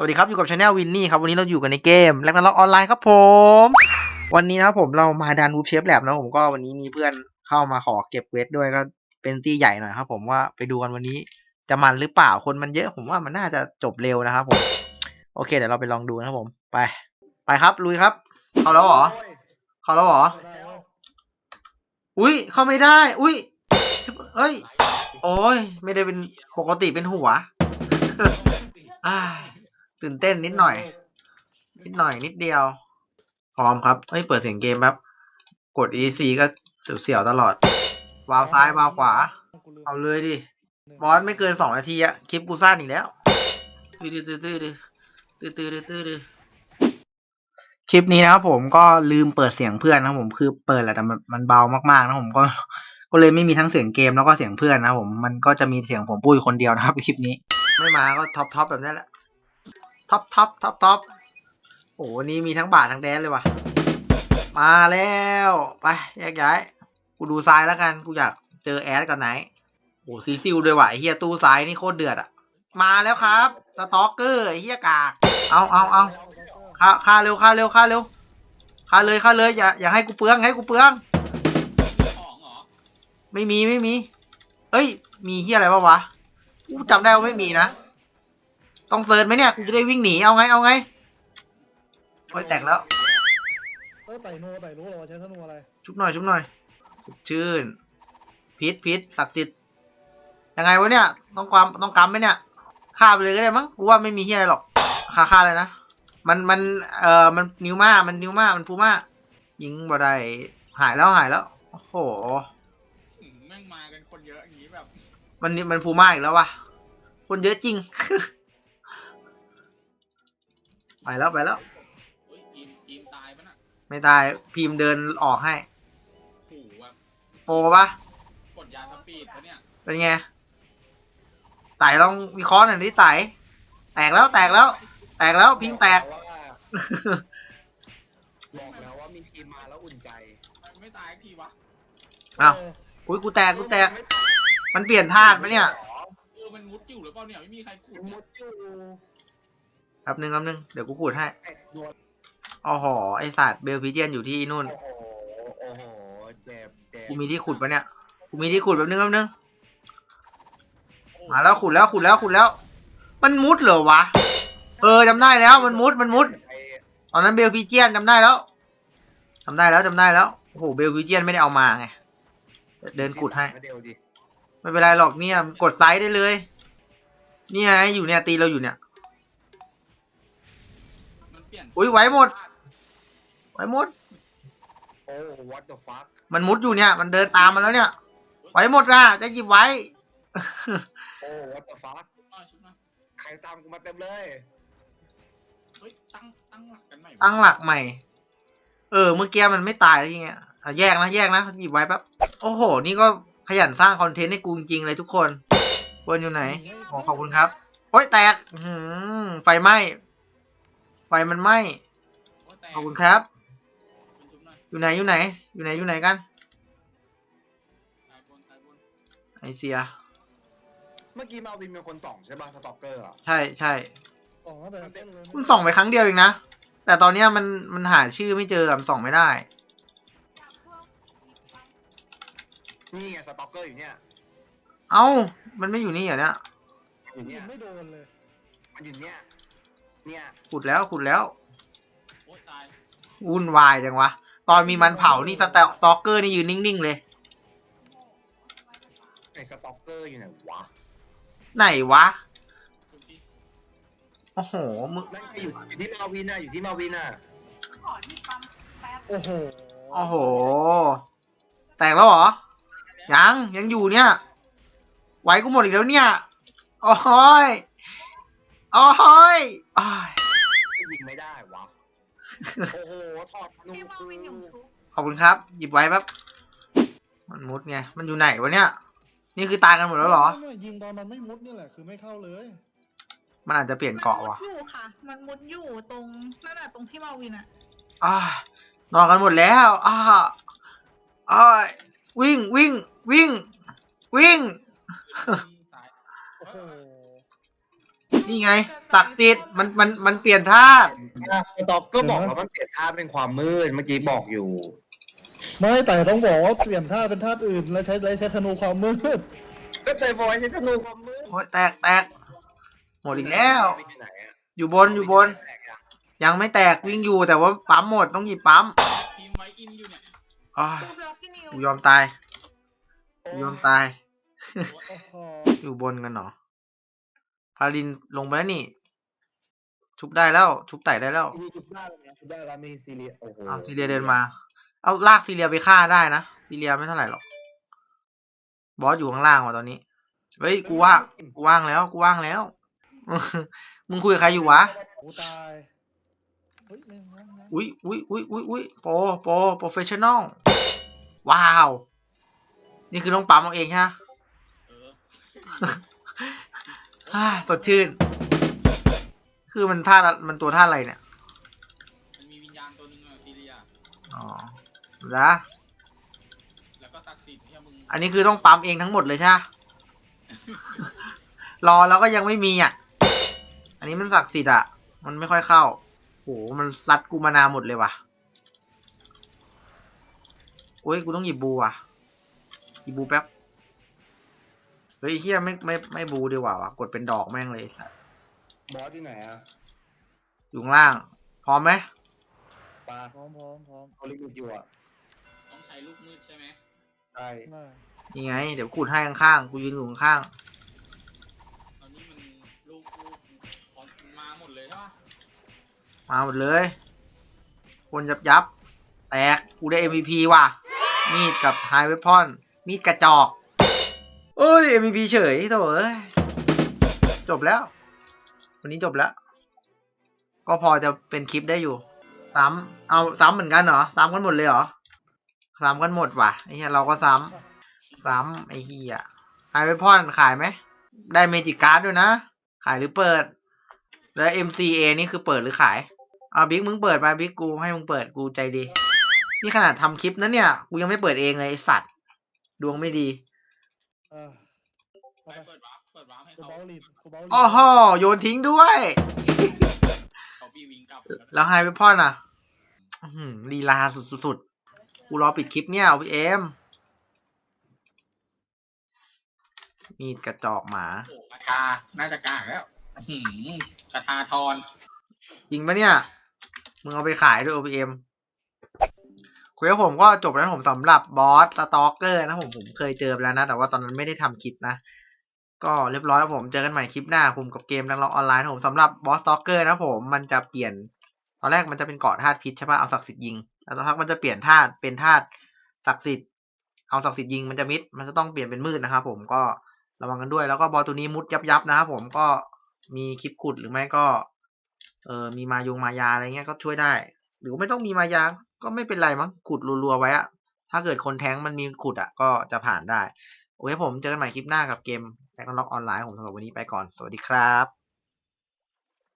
สวัสดีครับ อยู่กับช anel วินนี่ครับ วันนี้เราอยู่กันในเกมแลกนาล็อกออนไลน์ครับผม วันนี้นะครับผมเรามาดันวูฟเชฟแลบนะผมก็วันนี้มีเพื่อนเข้ามาขอเก็บเวทด้วยก็เป็นตีใหญ่หน่อยครับ ผมว่าไปดูกันวันนี้จะมันหรือเปล่าคนมันเยอะ ผมว่ามันน่าจะจบเร็วนะครับผม โอเคเดี๋ยวเราไปลองดูนะครับผม ไป ไปครับลุยครับ เข้าแล้วเหรอ เข้าแล้วเหรอ อุ้ยเข้าไม่ได้ อุ้ยเอ้ย โอ้ยไม่ได้เป็นปกติเป็นหัวอ่า ตื่นเต้นนิดหน่อย นิดหน่อยนิดเดียว พร้อมครับเฮ้ยเปิดเสียงเกมแป๊บกด EC ก็เสียวๆตลอด วาวซ้ายวาวขวา เอาเลยดิบอสไม่เกินสองนาทีอะคลิปกูสั้นอีกแล้วตื้อตื้อตื้อตื้อตื้อตื้อตื้อคลิปนี้นะครับผมก็ลืมเปิดเสียงเพื่อนนะผมคือเปิดแหละแต่มันเบามากๆนะผมก็ก็เลยไม่มีทั้งเสียงเกมแล้วก็เสียงเพื่อนนะผมมันก็จะมีเสียงผมพูดคนเดียวนะครับคลิปนี้ ไม่มาก็ท็อปท็อปแบบนี้แหละ ท็อปท็อปท็อปท็อปโอ้โหนี้มีทั้งบาททั้งแดนเลยว่ะ มาแล้ว ไปแยกย้าย กูดูซ้ายแล้วกัน กูอยากเจอแอดกับไหน โอ้ซีซิลด้วยว่ะเฮียตู้ซ้ายนี่โคตรเดือดอะมาแล้วครับสต็อกเกอร์เฮียกาก เอาเอาเอาฆ่าฆ่าเร็วฆ่าเร็วฆ่าเร็วฆ่าเลยฆ่าเลยอย่าอย่าให้กูเปลืองให้กูเปลือง ไม่มีไม่มี เอ้ย มีเฮียอะไรปะวะ กูจำได้ว่าไม่มีนะ ต้องเซิร์ชไหมเนี่ยกูจะได้วิ่งหนีเอาไงเอาไงโอ้ยแตกแล้วเออไต่โนไต่รู้เหรอว่าใช้ธนูอะไรชุบหน่อยชุบหน่อยสดชื่นพิษพิษศักดิ์สิทธิ์ยังไงวะเนี่ย ต้องความต้องกำไหมเนี่ยฆ่าไปเลยก็ได้มั้งกูว่าไม่มีเฮียอะไรหรอกฆ่าฆ่าเลยนะมันมันเอ่อมันนิวมามันนิวมามันพูมายิงบ่ได้หายแล้วหายแล้วโอ้โหหืมแม่งมากันคนเยอะอย่างนี้แบบ มันนี่มันพูม่าอีกแล้ววะคนเยอะจริง ไปแล้วไปแล้ว เฮ้ยทีมทีมตายปะน่ะไม่ตายพิมพ์เดินออกให้ ขู่แบบโปรปะกดยาสปีดปะเนี่ยเป็นไงไต่ลองวิเคราะห์หน่อยดิไต่แตกแล้วแตกแล้ว แตกแล้วพิมพ์แตก บอกแล้วว่ามีทีมมาแล้วอุ่นใจมันไม่ตายสักทีวะอ้าว อุ้ยกูแตกกูแตกมันเปลี่ยนธาตุปะเนี่ย เออมันมุดอยู่หรือเปล่าเนี่ยไม่มีใครขุดมุเนี่ยดอยู่ แป๊บนึงแป๊บนึงเดี๋ยวกูขูดให้ไอ้ดวลอ๋อหอไอสัตว์เบลฟิเจียนอยู่ที่นู่น โอ้โหโอ้โหเจ็บเจ็บกูมีที่ขุดปะเนี่ย กูมีที่ขุดแป๊บนึงแป๊บนึง มาแล้วขุดแล้วขุดแล้วขุดแล้ว มันมุดเหรอวะ เออจำได้แล้วมันมุดมันมุด ไอ้ตอนนั้นเบลฟิเจียนจำได้แล้วจำได้แล้วจำได้แล้ว โอ้โหเบลฟิเจียนไม่ได้เอามาไง เดินขุดให้ เดี๋ยวดิไม่เป็นไรหรอกเนี่ยกดไซส์ได้เลยนี่ไงอยู่เนี่ยตีเราอยู่เนี่ยมัน เปลี่ยนอุ๊ยไหวหมดไว้มุดโอ้ what the fuck มันมุดอยู่เนี่ย มันเดินตามมาแล้วเนี่ยไว้หมดอะจะหยิบไว้ โอ้ what the fuck ชุบหน่อยชุบหน่อยใครตามกูมาเต็มเลย เฮ้ยตั้งตั้งหลักกันใหม่ตั้งหลักใหม่ เออ เมื่อกี้มันไม่ตายแล้วยังไงเอาแยกนะ แยกนะหยิบไว้แป๊บ โอ้โห นี่ก็ขยันสร้างคอนเทนต์ให้กูจริงๆเลยทุกคนวนอยู่ไหนขอขอบคุณครับ โอ้ยแตกอื้อหือไฟไหม้ ไฟมันไหม้โอ้ยแต่ขอบคุณครับชุบหน่อยอยู่ไหนอยู่ไหน อยู่ไหนอยู่ไหนกันตายบนตายบนไอเสีย เมื่อกี้มาวินเป็นคนส่องใช่ป่ะสต็อกเกอร์อะใช่ใช่สองตั้งแต่ต้นเลยเพิ่งส่องไปครั้งเดียวเองนะ แต่ตอนเนี้ยมันมันหาชื่อไม่เจอมันส่องไม่ได้ นี่ไงสต็อกเกอร์อยู่เนี่ย เอ้า มันไม่อยู่นี่เหรอเนี่ยอยู่เนี่ยไม่โดนเลย มันอยู่เนี่ย เนี่ยขุดแล้วขุดแล้ว โอ้ยตายวุ่นวายจังวะ ตอนมีมันเผานี่สแตลสตอกเกอร์นี่ยืนนิ่งๆเลย ไอ้สต็อกเกอร์อยู่ไหนวะ ไหนวะชุบที่โอ้โหมึงนั่นไงอยู่อยู่ที่มาวินน่ะอยู่ที่มาวินน่ะโอ้โหโอ้โห แตกแล้วเหรอ ยัง ยังอยู่เนี่ย ไหวกูหมดอีกแล้วเนี่ย โอ้ย โอ้ยอ้ายยิงไม่ได้วะ โอ้โหถอดธนูพี่มาวินอยู่กูชุบขอบคุณครับ หยิบไว้แป๊บมันมุดไง มันอยู่ไหนวะเนี่ย นี่คือตายกันหมดแล้วเหรอ ไม่ไม่ยิงตอนมันไม่มุดนี่แหละคือไม่เข้าเลย มันอาจจะเปลี่ยนเกาะว่ะมันมุดอยู่ค่ะ มันมุดอยู่ตรงนั่นแหละตรงที่มาวินอะอ่านอนกันหมดแล้วอ่าอ้ายวิ่งวิ่งวิ่ง วิ่งตายโอ้โห นี่ไงเกิดศักดิ์สิทธิ์มันมันมันเปลี่ยนธาตุสต็อกก็บอกแล้วมันเปลี่ยนท่าเป็นความมืดเมื่อกี้บอกอยู่ ไม่แต่ต้องบอกว่าเปลี่ยนท่าเป็นท่าอื่น แล้วใช้แล้วใช้ธนูความมืดก็เคยบอกให้ใช้ธนูความมืดโอ้ยแตกแตกหมดอีกแล้วไปที่ไหนอะอยู่บนอยู่บน ยังไม่แตกวิ่งอยู่แต่ว่าปั๊มหมดต้องหยิบปั๊มทีมไว้อินอยู่เนี่ยอ้าวดูบล็อกที่นิว กูยอมตายกูยอมตายโอ้โหอยู่บนกันเหรอ พาลินลงไปแล้วนี่ ชุบได้แล้ว ชุบไต่ได้แล้วมีจุดได้แล้วนะจุดได้แล้วมีซีเรียโอ้โหเอาซีเรียเดินมา เอาลากซีเรียไปฆ่าได้นะซีเรียไม่เท่าไหร่หรอก บอสอยู่ข้างล่างว่ะตอนนี้ เฮ้ยกูว่างกูว่างแล้วกูว่างแล้ว มึงคุยกับใครอยู่วะ กูตายเฮ้ยไม่ไม่ไม่อุ้ยอุ้ยอุ้ยอุ้ยอุ้ยโปรโปรโปรเฟชชั่นอล ว้าว นี่คือต้องปั๊มเอาเองใช่ไหมเออ อ่าสดชื่น คือมันท่าละมันตัวท่าอะไรเนี่ย มันมีวิญญาณตัวหนึงอะซีเรีย อ๋อแล้วแล้วก็ศักดิ์สิทธิ์ที่มึงอันนี้คือต้องปั๊มเองทั้งหมดเลยใช่ไหมรอแล้วก็ยังไม่มีอะ อันนี้มันศักดิ์สิทธิ์อะ มันไม่ค่อยเข้าโหมันซัดกูมานานหมดเลยว่ะโอ้ยกูต้องหยิบบูอะหยิบบูแป๊บ เฮ้ยเฮียไม่ไม่ไม่บูดีกว่าวะกดเป็นดอกแม่งเลยไอ้สัสบอสที่ไหนอะอยู่ข้างล่าง พร้อมไหมปลาพร้อมพร้อมพร้อมเขาลิมิตอยู่อะต้องใช้ลูกมืดใช่ไหมใช่ได้นี่ไง เดี๋ยวขุดให้ข้างๆกูยืนอยู่ข้างตอนนี้มันลูกลูกของมันมาหมดเลยใช่ปะๆมาหมดเลย คนยับยับแตกกูได้ MVP ว่ะ มีดกับไฮเวพอน มีดกระจอก เอ้ย MVP เฉยโถ่เอ้ยจบแล้ว วันนี้จบแล้ว ก็พอจะเป็นคลิปได้อยู่ ซ้ำเอาซ้ำเหมือนกันเหรอ ซ้ำกันหมดเลยเหรอ ซ้ำกันหมดว่ะไอ้เหี้ยเราก็ซ้ำ ซ้ำไอ้เหี้ยไฮเวพอนขายไหม ได้เมจิการ์ดด้วยนะ ขายหรือเปิด แล้ว MCA นี่คือเปิดหรือขาย เอาบิ๊กมึงเปิดไปบิ๊กกูให้มึงเปิดกูใจดี นี่ขนาดทำคลิปนะเนี่ย กูยังไม่เปิดเองเลยไอสัตว์ ดวงไม่ดี เออไปเอาไปเปิดวาร์ปเปิดวาร์ปให้กูเขาเบาลีดกูเบาลีดอ้อฮอโยนทิ้งด้วย เขาพี่วิงกลับแล้วไฮไปพ่อนอะอื้อหือลีลาสุดๆกูรอปิดคลิปเนี่ยเอาพี่เอมมีดกระจอกหมา โอ้กระทาน่าจะกลางแล้วอื้อหือกระทาทอน จริงปะเนี่ย มึงเอาไปขายด้วย OPM คุยกับผมก็จบแล้วผมสำหรับบอสสตอกเกอร์นะผมผมเคยเจอไปแล้วนะ แต่ว่าตอนนั้นไม่ได้ทำคลิปนะ ก็เรียบร้อยแล้วผมเจอกันใหม่คลิปหน้าผมกับเกมนักล็อกออนไลน์ผมสำหรับบอสสตอกเกอร์นะผมมันจะเปลี่ยน ตอนแรกมันจะเป็นเกาะธาตุพิษใช่ปะเอาศักดิ์สิทธิ์ยิงแล้วสักพักมันจะเปลี่ยนธาตุเป็นธาตุศักดิ์สิทธิ์เอาศักดิ์สิทธิ์ยิงมันจะมิดมันจะต้องเปลี่ยนเป็นมืดนะครับผมก็ระวังกันด้วย แล้วก็บอสตัวนี้มุดยับยับนะครับผมก็มีคลิปขุดหรือไม่ก็ เออมีมายงมายาอะไรเงี้ยก็ช่วยได้ หรือไม่ต้องมีมายา ก็ไม่เป็นไรมั้งขุดรัวๆไว้อะถ้าเกิดคนแท้งมันมีขุดอะก็จะผ่านได้ โอเคผมเจอกันใหม่คลิปหน้ากับเกมแ a ็กน็อกออนไลน์ผมสำหรับวันนี้ไปก่อน สวัสดีครับ